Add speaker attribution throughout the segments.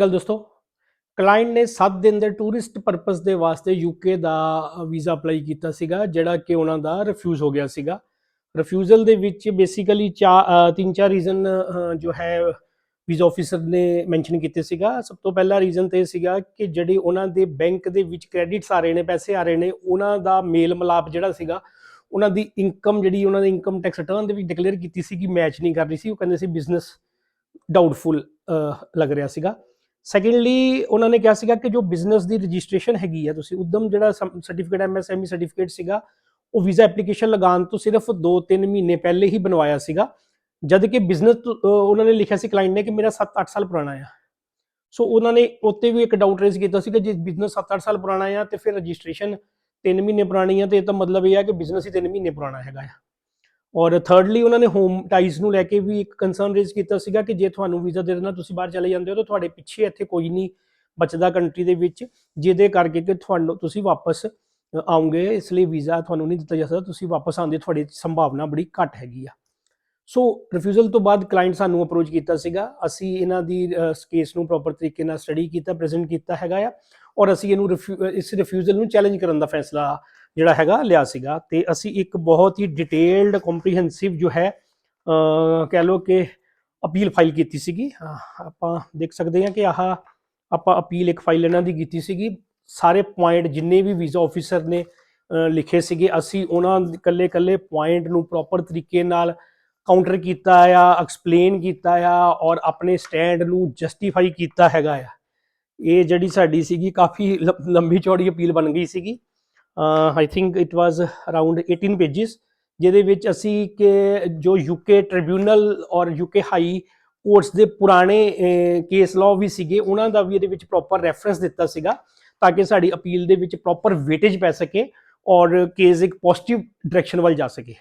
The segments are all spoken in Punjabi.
Speaker 1: ਗੱਲ ਦੋਸਤੋ ਕਲਾਇੰਟ ਨੇ 7 ਦਿਨ ਦੇ ਟੂਰਿਸਟ ਪਰਪਸ ਦੇ ਵਾਸਤੇ ਯੂਕੇ ਦਾ ਵੀਜ਼ਾ ਅਪਲਾਈ ਕੀਤਾ ਸੀਗਾ, ਜਿਹੜਾ ਕਿ ਉਹਨਾਂ ਦਾ ਰਿਫਿਊਜ਼ ਹੋ ਗਿਆ ਸੀਗਾ। ਰਿਫਿਊਜ਼ਲ ਦੇ ਵਿੱਚ ਬੇਸਿਕਲੀ ਤਿੰਨ ਚਾਰ ਰੀਜ਼ਨ ਜੋ ਹੈ ਵੀਜ਼ਾ ਆਫੀਸਰ ਨੇ ਮੈਂਸ਼ਨ ਕੀਤੇ ਸੀਗਾ। ਸਭ ਤੋਂ ਪਹਿਲਾ ਰੀਜ਼ਨ ਤੇ ਇਹ ਸੀਗਾ ਕਿ ਜਿਹੜੇ ਉਹਨਾਂ ਦੇ ਬੈਂਕ ਦੇ ਵਿੱਚ ਕ੍ਰੈਡਿਟਸ ਆ ਰਹੇ ਨੇ, ਪੈਸੇ ਆ ਰਹੇ ਨੇ, ਉਹਨਾਂ ਦਾ ਮੇਲ ਮਲਾਪ ਜਿਹੜਾ ਸੀਗਾ, ਉਹਨਾਂ ਦੀ ਇਨਕਮ ਜਿਹੜੀ, ਉਹਨਾਂ ਦੀ ਇਨਕਮ ਟੈਕਸ ਰਿਟਰਨ ਦੇ ਵਿੱਚ ਡਿਕਲੇਅਰ ਕੀਤੀ ਸੀ ਕਿ ਮੈਚ ਨਹੀਂ ਕਰ ਰਹੀ ਸੀ, ਉਹ ਕਹਿੰਦੇ ਸੀ ਬਿਜ਼ਨਸ ਡਾਊਟਫੁਲ ਲੱਗ ਰਿਹਾ ਸੀਗਾ। ਸੈਕੰਡਲੀ ਉਹਨਾਂ ਨੇ ਕਿਹਾ ਸੀਗਾ ਕਿ ਜੋ ਬਿਜ਼ਨਸ ਦੀ ਰਜਿਸਟ੍ਰੇਸ਼ਨ ਹੈਗੀ ਆ ਤੁਸੀਂ, ਉਦਮ ਜਿਹੜਾ ਸਰਟੀਫਿਕੇਟ ਐਮਐਸਐਮਈ ਸਰਟੀਫਿਕੇਟ ਸੀਗਾ, ਉਹ ਵੀਜ਼ਾ ਐਪਲੀਕੇਸ਼ਨ ਲਗਾਉਣ ਤੋਂ ਸਿਰਫ 2-3 ਮਹੀਨੇ ਪਹਿਲੇ ਹੀ ਬਣਵਾਇਆ ਸੀਗਾ। ਜਦ ਕਿ ਬਿਜ਼ਨਸ ਉਹਨਾਂ ਨੇ ਲਿਖਿਆ ਸੀ ਕਲਾਇੰਟ ਨੇ ਕਿ ਮੇਰਾ 7-8 ਸਾਲ ਪੁਰਾਣਾ ਆ। ਸੋ ਉਹਨਾਂ ਨੇ ਉੱਤੇ ਵੀ ਇੱਕ ਡਾਊਟ ਰੇਜ਼ ਕੀਤਾ ਸੀ ਕਿ ਜੇ ਬਿਜ਼ਨਸ 7-8 ਸਾਲ ਪੁਰਾਣਾ ਆ ਤੇ ਫਿਰ ਰਜਿਸਟ੍ਰੇਸ਼ਨ 3 ਮਹੀਨੇ ਪੁਰਾਣੀ ਆ, ਤੇ ਇਹ ਤਾਂ ਮਤਲਬ ਇਹ ਆ ਕਿ ਬਿਜ਼ਨਸ ਹੀ 3 ਮਹੀਨੇ ਪੁਰਾਣਾ ਹੈਗਾ ਆ। ਔਰ ਥਰਡਲੀ ਉਹਨਾਂ ਨੇ ਹੋਮ ਟਾਈਜ਼ ਨੂੰ ਲੈ ਕੇ ਵੀ ਇੱਕ ਕੰਸਰਨ ਰੇਜ਼ ਕੀਤਾ ਸੀਗਾ ਕਿ ਜੇ ਤੁਹਾਨੂੰ ਵੀਜ਼ਾ ਦੇ ਦੇਣਾ, ਤੁਸੀਂ ਬਾਹਰ ਚਲੇ ਜਾਂਦੇ ਹੋ, ਤਾਂ ਤੁਹਾਡੇ ਪਿੱਛੇ ਇੱਥੇ ਕੋਈ ਨਹੀਂ ਬਚਦਾ ਕੰਟਰੀ ਦੇ ਵਿੱਚ, ਜਿਹਦੇ ਕਰਕੇ ਕਿ ਤੁਹਾਨੂੰ, ਤੁਸੀਂ ਵਾਪਸ ਆਉਂਗੇ, ਇਸ ਲਈ ਵੀਜ਼ਾ ਤੁਹਾਨੂੰ ਨਹੀਂ ਦਿੱਤਾ ਜਾ ਸਕਦਾ, ਤੁਸੀਂ ਵਾਪਸ ਆਉਣ ਦੀ ਤੁਹਾਡੀ ਸੰਭਾਵਨਾ ਬੜੀ ਘੱਟ ਹੈਗੀ ਆ। ਸੋ ਰਿਫਿਊਜ਼ਲ ਤੋਂ ਬਾਅਦ ਕਲਾਇੰਟ ਸਾਨੂੰ ਅਪਰੋਚ ਕੀਤਾ ਸੀਗਾ, ਅਸੀਂ ਇਹਨਾਂ ਦੀ ਕੇਸ ਨੂੰ ਪ੍ਰੋਪਰ ਤਰੀਕੇ ਨਾਲ ਸਟੱਡੀ ਕੀਤਾ ਪ੍ਰੈਜ਼ੈਂਟ ਕੀਤਾ ਹੈਗਾ ਆ, ਔਰ ਅਸੀਂ ਇਹਨੂੰ ਇਸ ਰਿਫਿਊਜ਼ਲ ਨੂੰ ਚੈਲੰਜ ਕਰਨ ਦਾ ਫੈਸਲਾ ਜਿਹੜਾ ਹੈਗਾ ਲਿਆ ਸੀਗਾ ਤੇ ਅਸੀਂ ਇੱਕ ਬਹੁਤ ਹੀ ਡਿਟੇਲਡ ਕੰਪਰੀਹੈਂਸਿਵ ਜੋ ਹੈ ਕਹਿ ਲੋ ਕਿ ਅਪੀਲ ਫਾਈਲ ਕੀਤੀ ਸੀਗੀ। ਆਪਾਂ ਦੇਖ ਸਕਦੇ ਹਾਂ ਕਿ ਆਹ ਆਪਾਂ ਅਪੀਲ ਇੱਕ ਫਾਈਲ ਇਹਨਾਂ ਦੀ ਕੀਤੀ ਸੀਗੀ। ਸਾਰੇ ਪੁਆਇੰਟ ਜਿੰਨੇ ਵੀ ਵੀਜ਼ਾ ਆਫੀਸਰ ਨੇ ਲਿਖੇ ਸੀਗੇ, ਅਸੀਂ ਉਹਨਾਂ ਕੱਲੇ ਕੱਲੇ ਪੁਆਇੰਟ ਨੂੰ ਪ੍ਰੋਪਰ ਤਰੀਕੇ ਨਾਲ ਕਾਊਂਟਰ ਕੀਤਾ ਆ ਐਕਸਪਲੇਨ ਕੀਤਾ ਆ ਔਰ ਆਪਣੇ ਸਟੈਂਡ ਨੂੰ ਜਸਟੀਫਾਈ ਕੀਤਾ ਹੈਗਾ ਆ। ਇਹ ਜਿਹੜੀ ਸਾਡੀ ਸੀਗੀ, ਕਾਫੀ ਲੰਬੀ ਚੌੜੀ ਅਪੀਲ ਬਣ ਗਈ ਸੀਗੀ। I think it was around 18 pages ਜਿਹਦੇ ਵਿੱਚ ਅਸੀਂ ਕਿ ਜੋ ਯੂਕੇ ਟ੍ਰਿਬਿਊਨਲ ਔਰ ਯੂਕੇ ਹਾਈ ਕੋਰਟਸ ਦੇ ਪੁਰਾਣੇ ਕੇਸ ਲਾਅ ਵੀ ਸੀਗੇ, ਉਹਨਾਂ ਦਾ ਵੀ ਇਹਦੇ ਵਿੱਚ ਪ੍ਰੋਪਰ ਰੈਫਰੈਂਸ ਦਿੱਤਾ ਸੀਗਾ, ਤਾਂ ਕਿ ਸਾਡੀ ਅਪੀਲ ਦੇ ਵਿੱਚ ਪ੍ਰੋਪਰ ਵੇਟੇਜ ਪੈ ਸਕੇ ਔਰ ਕੇਸ ਇੱਕ ਪੋਜ਼ਿਟਿਵ ਡਾਇਰੈਕਸ਼ਨ ਵੱਲ ਜਾ ਸਕੇ।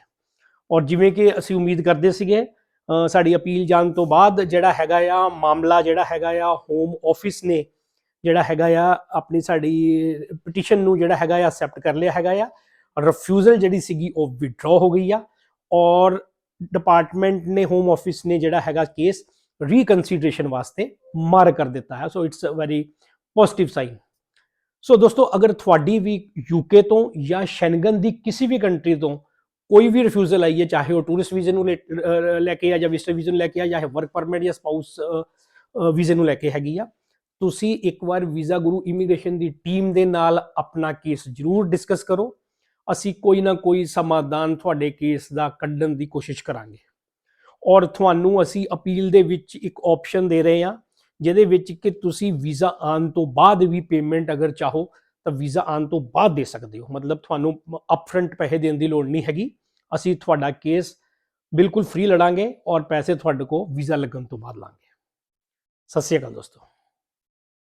Speaker 1: ਔਰ ਜਿਵੇਂ ਕਿ ਅਸੀਂ ਉਮੀਦ ਕਰਦੇ ਸੀਗੇ ਸਾਡੀ ਅਪੀਲ ਜਾਣ ਤੋਂ ਬਾਅਦ ਜਿਹੜਾ ਹੈਗਾ ਆ, ਮਾਮਲਾ ਜਿਹੜਾ ਹੈਗਾ ਆ ਹੋਮ ਆਫਿਸ ਨੇ ਜਿਹੜਾ ਹੈਗਾ ਆ, ਆਪਣੀ ਸਾਡੀ ਪਟੀਸ਼ਨ ਨੂੰ ਜਿਹੜਾ ਹੈਗਾ ਆ ਅਸੈਪਟ ਕਰ ਲਿਆ ਹੈਗਾ ਆ। ਰਿਫਿਊਜ਼ਲ ਜਿਹੜੀ ਸੀਗੀ ਉਹ ਵਿਡਰਾ ਹੋ ਗਈ ਆ ਔਰ ਡਿਪਾਰਟਮੈਂਟ ਨੇ ਹੋਮ ਆਫਿਸ ਨੇ ਜਿਹੜਾ ਹੈਗਾ ਕੇਸ ਰੀਕਨਸੀਡਰੇਸ਼ਨ ਵਾਸਤੇ ਮਾਰ ਕਰ ਦਿੱਤਾ ਹੈ। So it's a very positive sign so ਦੋਸਤੋ, ਅਗਰ ਤੁਹਾਡੀ ਵੀ ਯੂਕੇ ਤੋਂ ਜਾਂ ਸ਼ੈਂਗਨ ਦੀ ਕਿਸੇ ਵੀ ਕੰਟਰੀ ਤੋਂ ਕੋਈ ਵੀ ਰਿਫਿਊਜ਼ਲ ਆਈ ਹੈ, ਚਾਹੇ ਉਹ ਟੂਰਿਸਟ ਵੀਜ਼ੇ ਨੂੰ ਲੈ ਕੇ ਆ ਜਾਂ ਵਿਜ਼ਟਰ ਵੀਜ਼ੇ ਨੂੰ ਲੈ ਕੇ ਆ, ਜਾਂ ਵਰਕ ਪਰਮਿਟ ਜਾਂ ਸਪਾਊਸ ਵੀਜ਼ੇ ਨੂੰ ਲੈ ਕੇ ਹੈਗੀ ਆ ਤੁਸੀਂ ਇੱਕ ਵਾਰ ਵੀਜ਼ਾ ਗੁਰੂ ਇਮੀਗ੍ਰੇਸ਼ਨ ਦੀ ਟੀਮ ਦੇ ਨਾਲ ਆਪਣਾ ਕੇਸ ਜ਼ਰੂਰ ਡਿਸਕਸ ਕਰੋ। ਅਸੀਂ ਕੋਈ ਨਾ ਕੋਈ ਸਮਾਧਾਨ ਤੁਹਾਡੇ ਕੇਸ ਦਾ ਕੱਢਣ ਦੀ ਕੋਸ਼ਿਸ਼ ਕਰਾਂਗੇ। ਔਰ ਤੁਹਾਨੂੰ ਅਸੀਂ ਅਪੀਲ ਦੇ ਵਿੱਚ ਇੱਕ ਆਪਸ਼ਨ ਦੇ ਰਹੇ ਹਾਂ, ਜਿਹਦੇ ਵਿੱਚ ਕਿ ਤੁਸੀਂ ਵੀਜ਼ਾ ਆਉਣ ਤੋਂ ਬਾਅਦ ਵੀ ਪੇਮੈਂਟ ਅਗਰ ਚਾਹੋ, ਤਾਂ ਵੀਜ਼ਾ ਆਉਣ ਤੋਂ ਬਾਅਦ ਦੇ ਸਕਦੇ ਹੋ। ਮਤਲਬ ਤੁਹਾਨੂੰ ਅਪਫਰੰਟ ਪੈਸੇ ਦੇਣ ਦੀ ਲੋੜ ਨਹੀਂ ਹੈਗੀ। ਅਸੀਂ ਤੁਹਾਡਾ ਕੇਸ ਬਿਲਕੁਲ ਫ੍ਰੀ ਲੜਾਂਗੇ ਔਰ ਪੈਸੇ ਤੁਹਾਡੇ ਕੋ ਵੀਜ਼ਾ ਲੱਗਣ ਤੋਂ ਬਾਅਦ ਲਾਂਗੇ। ਸਤਿ ਸ਼੍ਰੀ ਅਕਾਲ ਦੋਸਤੋ।